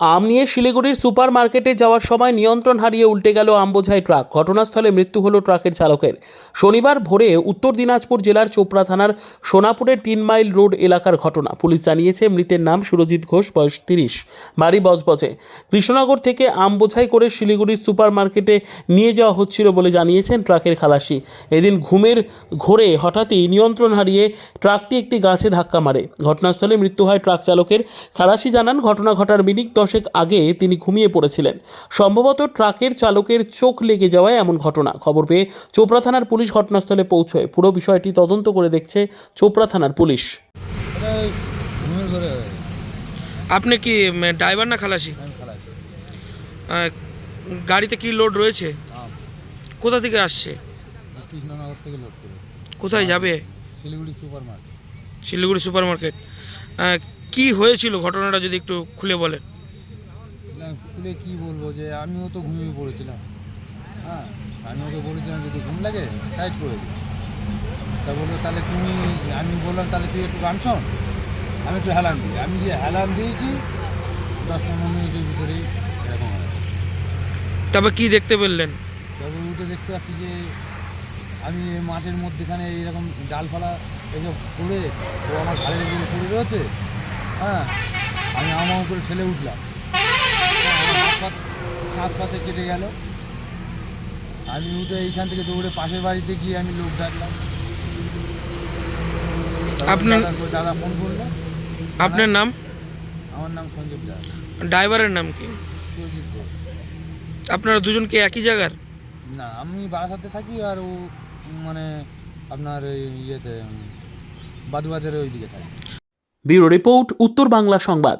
আম নিয়ে শিলিগুড়ির সুপার মার্কেটে যাওয়ার সময় নিয়ন্ত্রণ হারিয়ে উল্টে গেল আমবোঝাই ট্রাক। ঘটনাস্থলে মৃত্যু হলো ট্রাকের চালকের। শনিবার ভোরে উত্তর দিনাজপুর জেলার চোপড়া থানার সোনাপুরের তিন মাইল রোড এলাকার ঘটনা। পুলিশ জানিয়েছে, মৃতের নাম সুরজিৎ ঘোষ, বয়স তিরিশ। বাড়ি বজবজে। কৃষ্ণনগর থেকে আম বোঝাই করে শিলিগুড়ির সুপার মার্কেটে নিয়ে যাওয়া হচ্ছিল বলে জানিয়েছেন ট্রাকের খালাসি। এদিন ঘুমের ঘোরে হঠাৎই নিয়ন্ত্রণ হারিয়ে ট্রাকটি একটি গাছে ধাক্কা মারে। ঘটনাস্থলে মৃত্যু হয় ট্রাক চালকের। খালাসি জানান, ঘটনা ঘটার মিনিট দশেক আগে তিনি ঘুমিয়ে পড়েছিলেন। সম্ভবত ট্রাকের চালকের চোখ লেগে যাওয়ায় এমন ঘটনা। খবর পেয়ে চোপড়া থানার পুলিশ ঘটনাস্থলে পৌঁছয়। পুরো বিষয়টি তদন্ত করে দেখছে চোপড়া থানার পুলিশ। আপনি কি ড্রাইভার না খালাসি? আমি গাড়িতে কি লোড রয়েছে? কোথা থেকে আসছে? কৃষ্ণনগর থেকে লোড কোথায় যাবে? Siliguri super market Siliguri super market কি হয়েছিল ঘটনাটা যদি একটু খুলে বলেন? খুলে কী বলব যে আমিও তো ঘুমিয়ে পড়েছিলাম। হ্যাঁ আমি ওকে বলেছিলাম যদি ঘুম লাগে সাইড করে দিই। তা বলল তাহলে তুমি আমি বললাম তাহলে তুই একটু গান শোন আমি একটু হেলান দিই। আমি যে হেলান দিয়েছি দশ পনেরো মিনিটের ভিতরেই এরকম তারপর কি দেখতে পেলেন? তারপর উঠে দেখতে পাচ্ছি যে আমি মাঠের মধ্যেখানে এইরকম ডালপালা এসব পড়ে ও আমার ঘাড়ের উপরে পড়ে রয়েছে। হ্যাঁ আমি আমার করে ঠেলে উঠলাম। পাতে কেটে গেল। আমি উঠে এইখান থেকে দৌড়ে পাশের বাড়িতে গিয়ে আমি লোক ডাকলাম আপনার- দাদা- ফোন করল। আপনার নাম? আমার নাম সঞ্জীব দাস। ড্রাইভারের নাম কি? ঘোষ। আপনারা দুজন কি একই জায়গার? না আমি বারাসাতে থাকি আর ও মানে আপনার এই ইয়েতে বাদুবাজারের ওই দিকে থাকে। ব্যুরো রিপোর্ট উত্তর বাংলা সংবাদ।